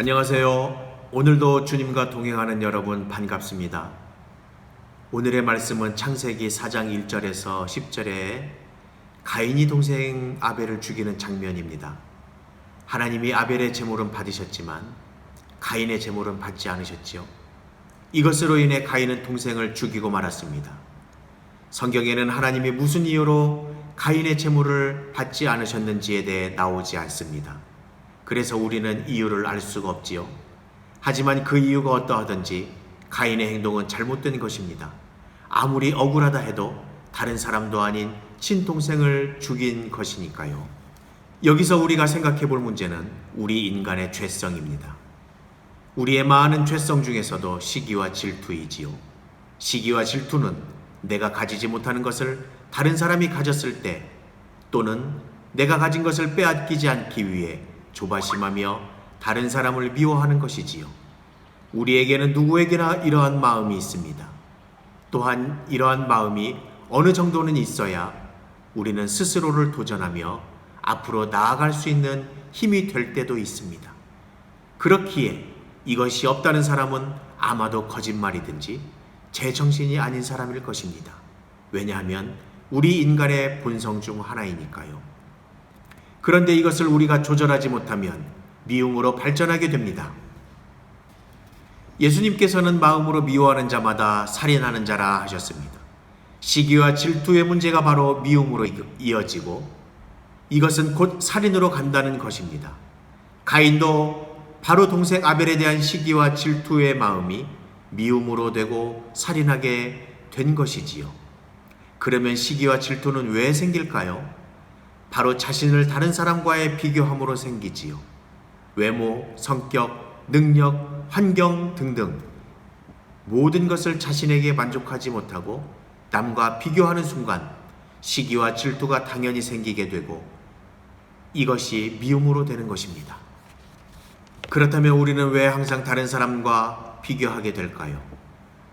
안녕하세요. 오늘도 주님과 동행하는 여러분 반갑습니다. 오늘의 말씀은 창세기 4장 1절에서 10절에 가인이 동생 아벨을 죽이는 장면입니다. 하나님이 아벨의 제물은 받으셨지만 가인의 제물은 받지 않으셨지요. 이것으로 인해 가인은 동생을 죽이고 말았습니다. 성경에는 하나님이 무슨 이유로 가인의 제물을 받지 않으셨는지에 대해 나오지 않습니다. 그래서 우리는 이유를 알 수가 없지요. 하지만 그 이유가 어떠하든지 가인의 행동은 잘못된 것입니다. 아무리 억울하다 해도 다른 사람도 아닌 친동생을 죽인 것이니까요. 여기서 우리가 생각해 볼 문제는 우리 인간의 죄성입니다. 우리의 많은 죄성 중에서도 시기와 질투이지요. 시기와 질투는 내가 가지지 못하는 것을 다른 사람이 가졌을 때 또는 내가 가진 것을 빼앗기지 않기 위해 조바심하며 다른 사람을 미워하는 것이지요. 우리에게는 누구에게나 이러한 마음이 있습니다. 또한 이러한 마음이 어느 정도는 있어야 우리는 스스로를 도전하며 앞으로 나아갈 수 있는 힘이 될 때도 있습니다. 그렇기에 이것이 없다는 사람은 아마도 거짓말이든지 제정신이 아닌 사람일 것입니다. 왜냐하면 우리 인간의 본성 중 하나이니까요. 그런데 이것을 우리가 조절하지 못하면 미움으로 발전하게 됩니다. 예수님께서는 마음으로 미워하는 자마다 살인하는 자라 하셨습니다. 시기와 질투의 문제가 바로 미움으로 이어지고 이것은 곧 살인으로 간다는 것입니다. 가인도 바로 동생 아벨에 대한 시기와 질투의 마음이 미움으로 되고 살인하게 된 것이지요. 그러면 시기와 질투는 왜 생길까요? 바로 자신을 다른 사람과의 비교함으로 생기지요. 외모, 성격, 능력, 환경 등등 모든 것을 자신에게 만족하지 못하고 남과 비교하는 순간 시기와 질투가 당연히 생기게 되고 이것이 미움으로 되는 것입니다. 그렇다면 우리는 왜 항상 다른 사람과 비교하게 될까요?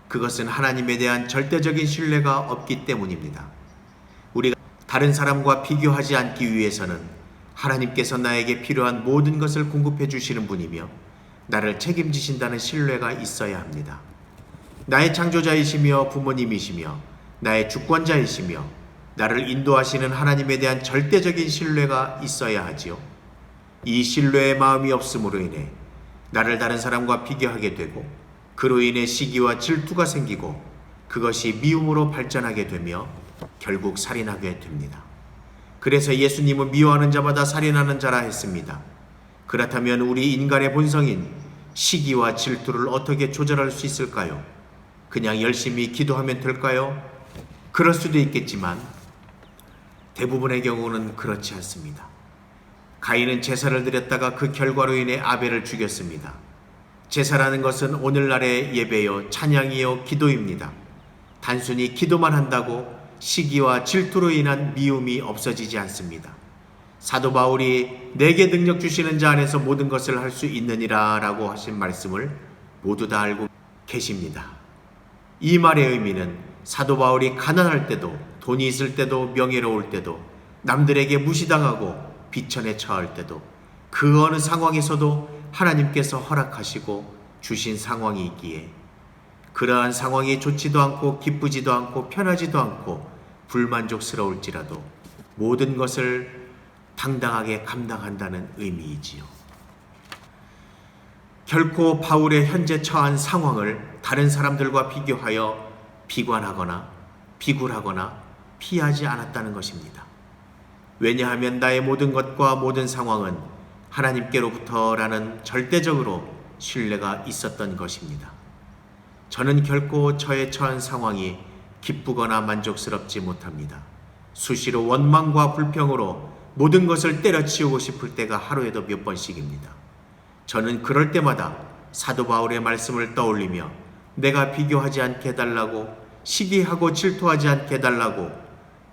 그것은 하나님에 대한 절대적인 신뢰가 없기 때문입니다. 다른 사람과 비교하지 않기 위해서는 하나님께서 나에게 필요한 모든 것을 공급해 주시는 분이며 나를 책임지신다는 신뢰가 있어야 합니다. 나의 창조자이시며 부모님이시며 나의 주권자이시며 나를 인도하시는 하나님에 대한 절대적인 신뢰가 있어야 하지요. 이 신뢰의 마음이 없음으로 인해 나를 다른 사람과 비교하게 되고 그로 인해 시기와 질투가 생기고 그것이 미움으로 발전하게 되며 결국 살인하게 됩니다. 그래서 예수님은 미워하는 자마다 살인하는 자라 했습니다. 그렇다면 우리 인간의 본성인 시기와 질투를 어떻게 조절할 수 있을까요? 그냥 열심히 기도하면 될까요? 그럴 수도 있겠지만 대부분의 경우는 그렇지 않습니다. 가인은 제사를 드렸다가 그 결과로 인해 아벨을 죽였습니다. 제사라는 것은 오늘날의 예배요, 찬양이요, 기도입니다. 단순히 기도만 한다고 시기와 질투로 인한 미움이 없어지지 않습니다. 사도 바울이 내게 능력 주시는 자 안에서 모든 것을 할 수 있느니라 라고 하신 말씀을 모두 다 알고 계십니다. 이 말의 의미는 사도 바울이 가난할 때도 돈이 있을 때도 명예로울 때도 남들에게 무시당하고 비천에 처할 때도 그 어느 상황에서도 하나님께서 허락하시고 주신 상황이 있기에 그러한 상황이 좋지도 않고 기쁘지도 않고 편하지도 않고 불만족스러울지라도 모든 것을 당당하게 감당한다는 의미이지요. 결코 바울의 현재 처한 상황을 다른 사람들과 비교하여 비관하거나 비굴하거나 피하지 않았다는 것입니다. 왜냐하면 나의 모든 것과 모든 상황은 하나님께로부터라는 절대적으로 신뢰가 있었던 것입니다. 저는 결코 저의 처한 상황이 기쁘거나 만족스럽지 못합니다. 수시로 원망과 불평으로 모든 것을 때려치우고 싶을 때가 하루에도 몇 번씩입니다. 저는 그럴 때마다 사도 바울의 말씀을 떠올리며 내가 비교하지 않게 해달라고 시기하고 질투하지 않게 해달라고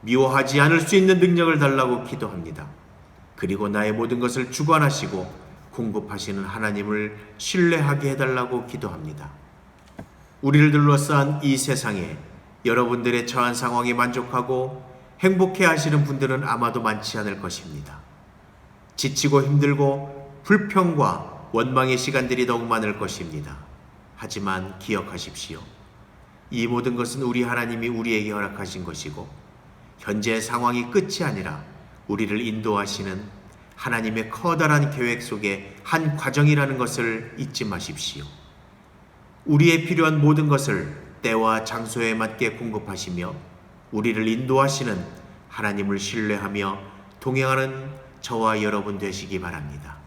미워하지 않을 수 있는 능력을 달라고 기도합니다. 그리고 나의 모든 것을 주관하시고 공급하시는 하나님을 신뢰하게 해달라고 기도합니다. 우리를 둘러싼 이 세상에 여러분들의 처한 상황에 만족하고 행복해 하시는 분들은 아마도 많지 않을 것입니다. 지치고 힘들고 불평과 원망의 시간들이 더욱 많을 것입니다. 하지만 기억하십시오. 이 모든 것은 우리 하나님이 우리에게 허락하신 것이고 현재 상황이 끝이 아니라 우리를 인도하시는 하나님의 커다란 계획 속의 한 과정이라는 것을 잊지 마십시오. 우리의 필요한 모든 것을 때와 장소에 맞게 공급하시며 우리를 인도하시는 하나님을 신뢰하며 동행하는 저와 여러분 되시기 바랍니다.